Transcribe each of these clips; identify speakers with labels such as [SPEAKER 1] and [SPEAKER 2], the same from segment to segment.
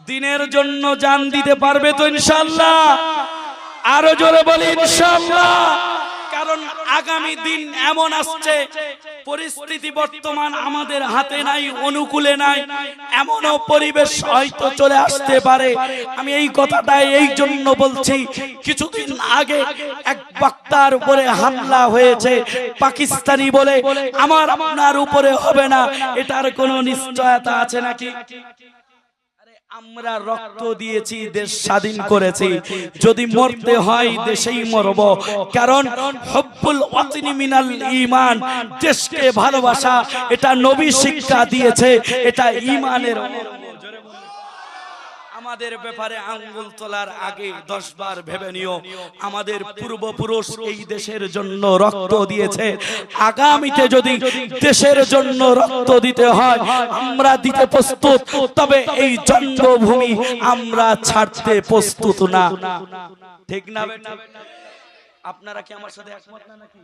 [SPEAKER 1] দিনের জন্য জান দিতে পারবে তো ইনশাল্লাহ আরও জোরে বলি ইনশাল্লাহ কারণ আগামী দিন এমন আসছে, পরিস্থিতি বর্তমান আমাদের হাতে নাই, অনুকূলে নাই, এমনও পরিবেশ হয়তো চলে আসতে পারে। আমি এই কথাটাই এই জন্য বলছি, কিছুদিন আগে এক বক্তার উপরে হামলা হয়েছে, পাকিস্তানি বলে, আমার আপনার উপরে হবে না, এটার কোনো নিশ্চয়তা আছে নাকি? আমরা রক্ত দিয়েছি দেশ স্বাধীন করেছি। যদি মরতে হয় দেশেই মরব। কারণ হব্বুল ওয়াতিনি মিনাল ঈমান দেশকে ভালোবাসা এটা নবী শিক্ষা দিয়েছে এটা ঈমানের। আমাদের ব্যাপারে আঙ্গুল তোলার আগে দশ বার ভেবে নিও। আমাদের পূর্বপুরুষ এই দেশের জন্য রক্ত দিয়েছে। আগামীতে যদি দেশের জন্য রক্ত দিতে হয়, আমরা দিতে প্রস্তুত। তবে এই জন্মভূমি আমরা ছাড়তে প্রস্তুত না। ঠিক না আপনারা কি আমার সাথে একমত না নাকি?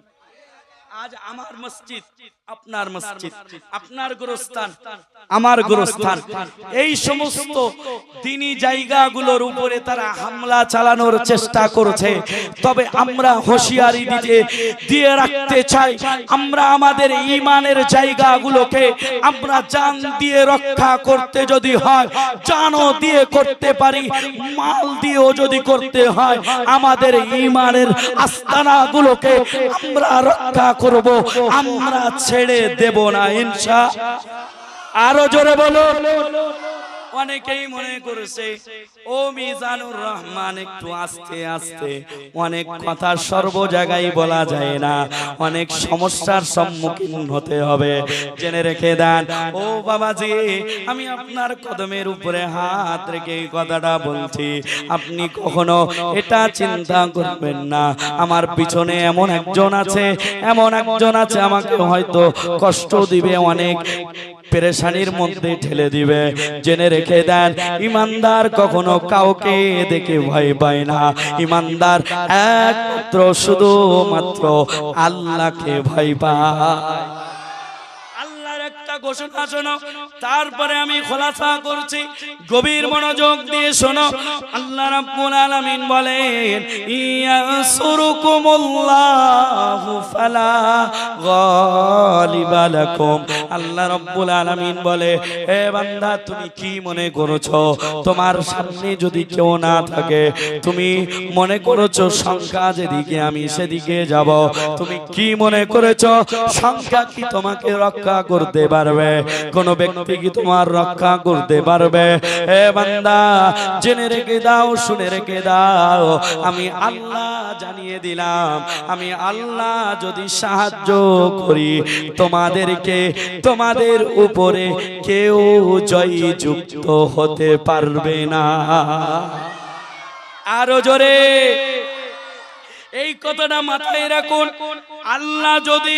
[SPEAKER 1] আজ আমার মসজিদ আপনার মসজিদ আপনার গোরস্থান আমার গোরস্থান। এই সমস্ত দিনী জায়গাগুলোর উপরে তারা হামলা চালানোর চেষ্টা করছে। তবে আমরা হুঁশিয়ারি দিতে দিয়ে রাখতে চাই। আমরা আমাদের ইমানের জায়গাগুলোকে আমরা জান দিয়ে রক্ষা করতে যদি হয় জানও দিয়ে করতে পারি মাল দিয়েও যদি করতে হয় আমাদের ইমানের আস্তানাগুলোকে আমরা রক্ষা করব আমরা ছেড়ে দেব না ইনশা। আরও জোরে বলো অনেকেই মনে করেছে, ও মিজানুর রহমান, একটু আস্তে আস্তে। অনেক কথা সর্ব জায়গায় বলা যায় না। অনেক সমস্যার সম্মুখীন হতে হবে। জেনে রেখে দেন, ও বাবাজি, আমি আপনার কদমের উপরে হাত রেখে কথাটা বলছি। আপনি কখনো এটা চিন্তা করবেন না। আমার পিছনে এমন একজন আছে, এমন একজন আছে আমাকে হয়তো কষ্ট দিবে অনেক। পেরেশানির মধ্যে ঠেলে দিবে। জেনে রেখে দেন, ইমানদার কখনো কাউকে দেখে ভয় পায় না। ইমানদার একমাত্র, শুধুমাত্র আল্লাহকে ভয় পায়। ঘোষণা শোনো। তারপরে আমি খোলাসা করছি। গভীর মনোযোগ দিয়ে শোনো। আল্লাহ রাব্বুল আলামিন বলেন ইয়াসুরুকুমুল্লাহু ফালা গালিবা লাকুম। আল্লাহ রাব্বুল আলামিন বলে, হে বান্দা, তুমি কি মনে করেছ? তোমার সামনে যদি কেউ না থাকে, তুমি মনে করেছ সংখ্যা যেদিকে আমি সেদিকে যাব? তুমি কি মনে করেছ? সংখ্যা কি তোমাকে রক্ষা করতে পারবে? কোন ব্যক্তি কি তোমার রক্ষা করতে পারবে? এ বান্দা, জেনে রেখে দাও, শুনে রেখে দাও, আমি আল্লাহ জানিয়ে দিলাম, আমি আল্লাহ যদি সাহায্য করি, তোমাদেরকে, তোমাদের উপরে কেউ জয়যুক্ত হতে পারবে না। আরও জোরে। এই কথাটা মাথায় রাখুন, আল্লাহ যদি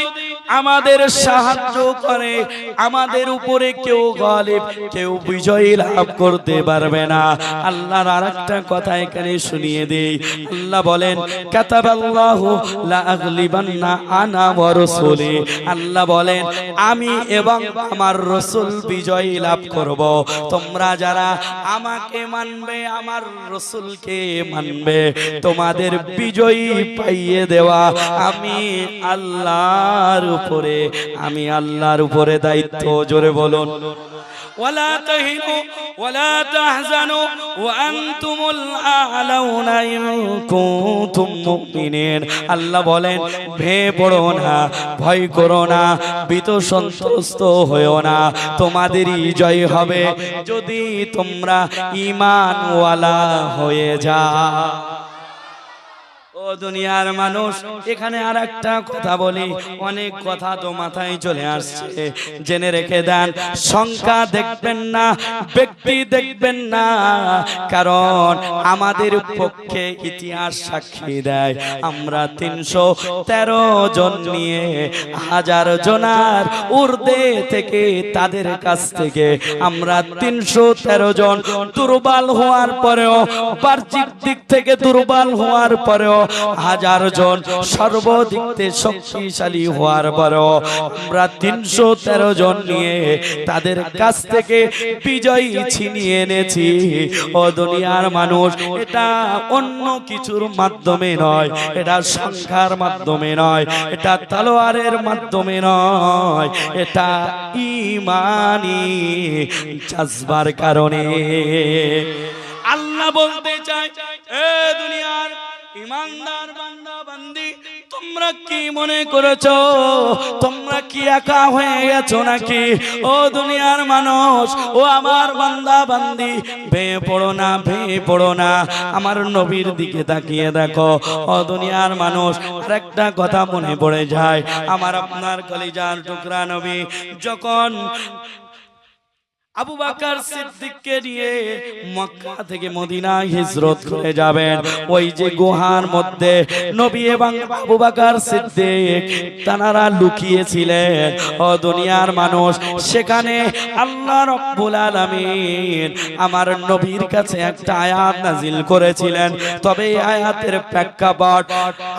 [SPEAKER 1] আমাদের সাহায্য করে, আমাদের উপরে কেউ গালিব, কেউ বিজয়ী লাভ করতে পারবে না। আল্লাহর আরেকটা কথা এখানে শুনিয়ে দেই। আল্লাহ বলেন, কাতাবাল্লাহু লা আগলিবান্না আনা ওয়া রাসূলি। আল্লাহ বলেন, আমি এবং আমার রসুল বিজয়ী লাভ করব। তোমরা যারা আমাকে মানবে, আমার রসুলকে মানবে, তোমাদের বিজয়ী পাইয়ে দেওয়া আমি আল্লাহর উপরে আমি আল্লাহর উপরে দায়িত্ব জোরে বলুন ولا تهنوا ولا تحزنوا وأنتم الأعلون إن كنتم مؤمنين আল্লাহ বলেন ভেঙে পড়ো না ভয় করো না ভীত সন্ত্রস্ত হয়েও না তোমাদেরই জয় হবে যদি তোমরা ইমানওয়ালা হয়ে যাও দুনিয়ার মানুষ, এখানে আর একটা কথা বলি। অনেক কথা তো মাথায় চলে আসছে। জেনে রেখে দেন সংখ্যা দেখবেন না, ব্যক্তি দেখবেন না, কারণ আমাদের পক্ষে ইতিহাস সাক্ষী দেয়। আমরা তিনশো তেরো জন নিয়ে হাজার জনার উর্দে থেকে তাদের কাছ থেকে আমরা তিনশো তেরো জন দুর্বল হওয়ার পরেও, বাহ্যিক দিক থেকে দুর্বল হওয়ার পরেও হাজার জন সর্বদিকতে শক্তিশালী হওয়ার পরও আমরা তিনশো তেরো জন নিয়ে তাদের কাছ থেকে বিজয়ী ছিনিয়ে এনেছি। ও দুনিয়ার মানুষ, এটা অন্য কিছুর মাধ্যমে নয়, এটা সংখ্যার মাধ্যমে নয়, এটা তলোয়ারের মাধ্যমে নয়, এটা ইমানি চাষবার কারণে। আল্লাহ বলতে চায়, এ দুনিয়ার ইমানদার বান্দা বান্দি, তোমরা কি মনে করেছ? তোমরা কি একা হয়ে গেছো নাকি? ও দুনিয়ার মানুষ, ও আমার বান্দা বান্দি, ভেঙে পড়ো না, ভেঙে পড়ো না। আমার নবীর দিকে তাকিয়ে দেখো, ও দুনিয়ার মানুষ আর একটা কথা মনে পড়ে যায়। আমার আপনার কলিজার টুকরা নবী, যখন আবু বাকার সিদ্দিককে নিয়ে মক্কা থেকে মদিনায় হিজরত করে যাবেন। ওই যে গুহার মধ্যে নবী এবং আবু বাকার সিদ্দিক তানারা লুকিয়েছিলেন। ও দুনিয়ার মানুষ সেখানে আল্লাহ রব্বুল আলামিন আমার নবীর কাছে একটা আয়াত নাজিল করেছিলেন। তবে এই আয়াতের প্রেক্ষাপট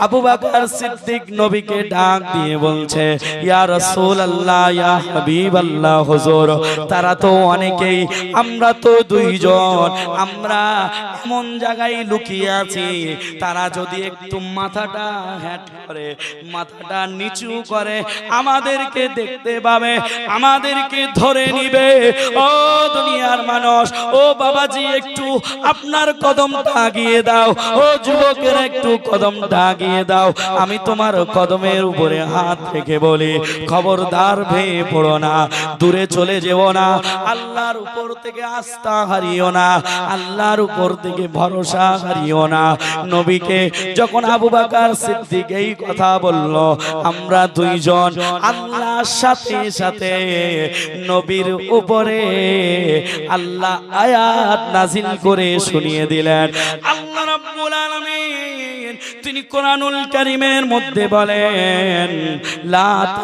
[SPEAKER 1] আবু বাকার সিদ্দিক নবীকে ডাক দিয়ে বলছে ইয়া রাসূলুল্লাহ ইয়া হাবিবাল্লাহ হুজুর। তারা তো অনেকেই, আমরা তো দুইজন, আমরা এমন জায়গায় লুকিয়ে আছি, তারা যদি একটু মাথাটা হ্যাট করে, মাথাটা নিচু করে আমাদেরকে দেখতে পাবে, আমাদেরকে ধরে নিবে। ও দুনিয়ার মানুষ, ও বাবাজি, একটু আপনার কদমটা আগিয়ে দাও, ও যুবকের একটু কদমটা আগিয়ে দাও। আমি তোমার কদমের উপরে হাত রেখে বলি, খবরদার ভেঙে পড়ো না, দূরে চলে যেও না আল্লাহর উপর থেকে আস্থা হারিও না, আল্লাহর উপর থেকে ভরসা হারিও না। নবীকে যখন আবু বাকার সিদ্দিক এই কথা বলল, আমরা দুইজন আল্লাহর সাথে সাথে নবীর উপরে আল্লাহ আয়াত নাজিল করে শুনিয়ে দিলেন। আল্লাহ রাব্বুল আলামিন তিনি কোরআনুল কারীমের মধ্যে বলেন, লা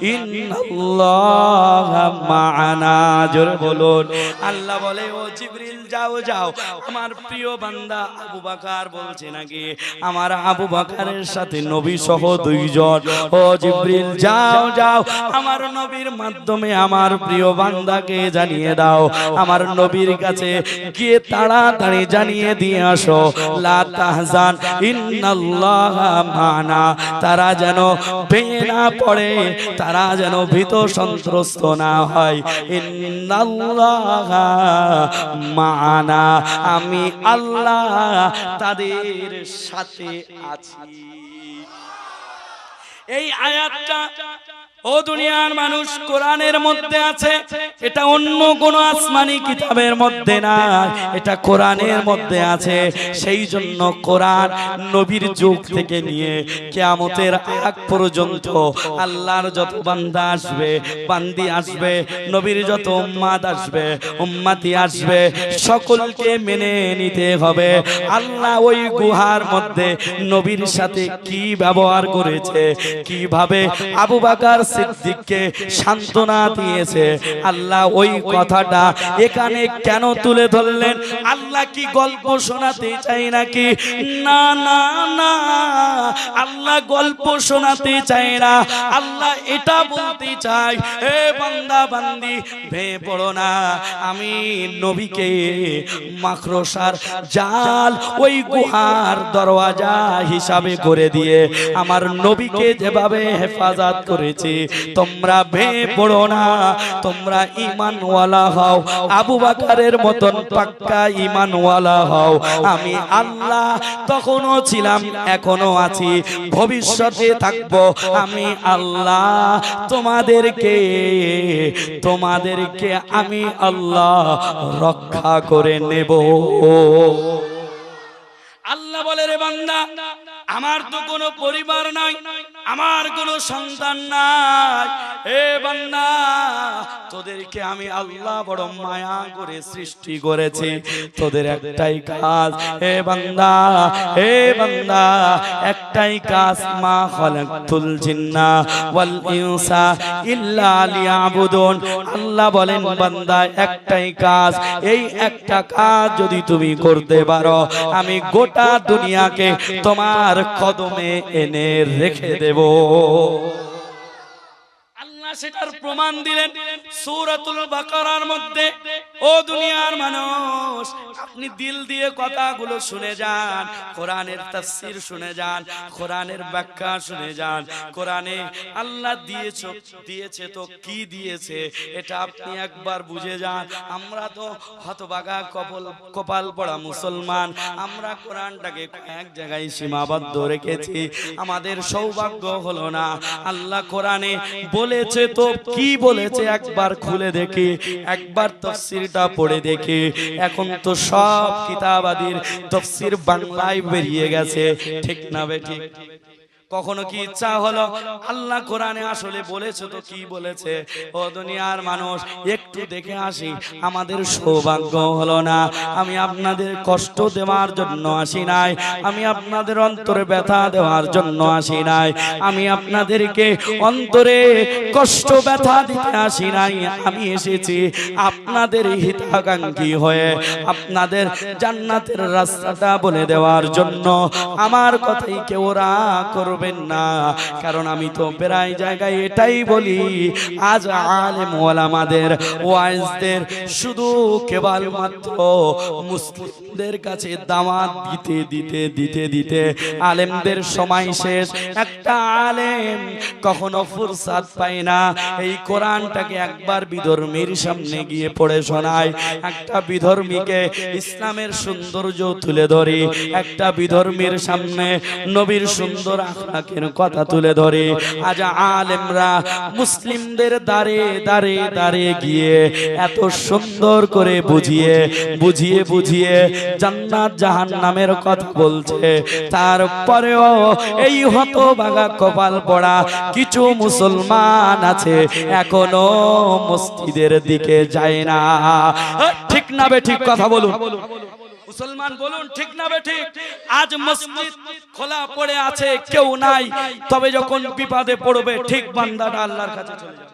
[SPEAKER 1] ইন্নাল্লাহা মা'ানা। জোরে বলুন। আল্লাহ বলে, ও জিবরিল, যাও যাও। আমার প্রিয় বান্দা আবু বকর বলছে নাকি, আমার আবু বকরের সাথে নবী সহ দুইজন। ও জিবরিল, যাও যাও। আমার নবীর মাধ্যমে আমার প্রিয় বান্দাকে জানিয়ে দাও। আমার নবীর কাছে গিয়ে তাড়াতাড়ি জানিয়ে দিয়ে আসো। লা তাহজান মা'ানা। তারা যেন ভেঙে না পড়ে, তারা যেন ভীত সন্ত্রস্ত না হয়। মানা। আমি আল্লাহ তাদের সাথে আছি। এই আয়াতটা ও দুনিয়ার মানুষ কোরআনের মধ্যে আছে, এটা অন্য কোন আসমানি কিতাবের মধ্যে না এটা কোরআনের মধ্যে আছে। সেই জন্য কোরআন নবীর যুগ থেকে নিয়ে কিয়ামতের আগ পর্যন্ত আল্লাহর যত বান্দা আসবে, বান্দি আসবে, নবীর যত উম্মাদ আসবে, উম্মাতি আসবে, সকলকে মেনে নিতে হবে। আল্লাহ ওই গুহার মধ্যে নবীর সাথে কি ব্যবহার করেছে, কীভাবে আবু বাকার সিদ্দিককে সান্ত্বনা দিয়েছে। আল্লাহ ওই কথাটা এখানে কেন তুলে ধরলেন? আল্লাহ কি গল্প শোনাতে চাই নাকি? না না না। আল্লাহ গল্প শোনাতে চাই না। আল্লাহ এটা বলতে চাই হে বান্দা, বান্দি ভে পড়ো না। আমি নবীকে মাকড়সার জাল, ওই গুহার দরওয়াজা হিসাবে করে দিয়ে আমার নবীকে যেভাবে হেফাজত করেছি তোমরা ভে পড়ো না। তোমরা ইমানওয়ালা হও। আবু বাকারের মতন পাক্কা ইমানওয়ালা হও। আমি আল্লাহ তখনও ছিলাম এখনও আছি। ভবিষ্যতে থাকব। আমি আল্লাহ তোমাদেরকে তোমাদেরকে আমি আল্লাহ রক্ষা করে নেব। আল্লাহ বলে রে বান্দা আমার তো কোনো পরিবার নাই। আমার কোনো সন্তান নাই। এ বান্দা, তোদেরকে আমি আল্লাহ বড় মায়া করে সৃষ্টি করেছি। তোদের একটাই কাজ। হে বান্দা হে বান্দা, একটাই কাজ। মা খালাকতুল জিন্না ওয়াল ইনসা ইল্লা লিয়াবুদুন। আল্লাহ বলেন, বান্দা, একটাই কাজ। এই একটা কাজ যদি তুমি করতে পারো, আমি গোটা দুনিয়াকে তোমার কদমে এনে রেখে দেব। আল্লাহ সেটার প্রমাণ দিলেন সূরাতুল বাকারার মধ্যে। ও দুনিয়ার মানুষ, আপনি দিল দিয়ে কথাগুলো শুনে যান, কোরআনের তাফসীর শুনে যান, কোরআনের ব্যাখ্যা শুনে যান, কোরআনে আল্লাহ দিয়েছে দিয়েছে তো কি দিয়েছে, এটা আপনি একবার বুঝে যান। আমরা তো হতবাগা কপাল কপাল পড়া মুসলমান, আমরা কোরআনটাকে এক জায়গায় সীমাবদ্ধ রেখেছি। আমাদের সৌভাগ্য হলো না, আল্লাহ কোরআনে বলেছে তো কি বলেছে একবার খুলে দেখি, একবার তফসিরটা পড়ে দেখি এখন তো সব কিতাবাদির তফসির বাংলায় বেরিয়ে গেছে। ঠিক না বে ঠিক? কখনো কি ইচ্ছা হলো? আল্লাহ কোরআনে আসলে বলেছে তো কি বলেছে? ও দুনিয়ার মানুষ একটু দেখে আসি আমাদের সৌভাগ্য হলো না। আমি আপনাদের কষ্ট দেওয়ার জন্য আসি নাই। আমি আপনাদের অন্তরে ব্যথা দেওয়ার জন্য আসি নাই। আমি আপনাদেরকে অন্তরে কষ্ট ব্যথা দিতে আসি নাই। আমি এসেছি আপনাদের হিতাকাঙ্ক্ষী হয়ে আপনাদের জান্নাতের রাস্তাটা বলে দেওয়ার জন্য আমার কথাই কেউ রাগ করবেন না। কারণ আমি তো প্রায় জায়গায় এটাই বলি, আজ আলেম ওলামাদের ওয়াইজদের শুধু কেবলমাত্র মুসলিমদের কাছে দাওয়াত দিতে দিতে দিতে দিতে আলেমদের সময় শেষ। একটা আলেম কখনো ফুরসাদ পায় না। এই কোরআনটাকে একবার বিধর্মীর সামনে গিয়ে পড়ে শোনায়। একটা বিধর্মীকে ইসলামের সৌন্দর্য তুলে ধরে। একটা বিধর্মীর সামনে নবীর সুন্দর আখলাকের কথা তুলে ধরে। আজ আলেমরা মুসলিমদের দাঁড়ে দাঁড়ে দাঁড়ে গিয়ে এত সুন্দর করে বুঝিয়ে বুঝিয়ে বুঝিয়ে জান্নাত জাহান্নামের কথা বলছে। তারপরেও এই হতবাগা কপাল পড়া কিছু মুসলমান আছে, এখনও মসজিদের দিকে যায় না। ঠিক না বে ঠিক কথা বলুন। মুসলমান বলুন, ঠিক না বে ঠিক। আজ মসজিদ খোলা পড়ে আছে, কেউ নাই, তবে যখন বিপদে পড়বে, ঠিক বান্দাটা আল্লাহর কাছে চলে যাবে।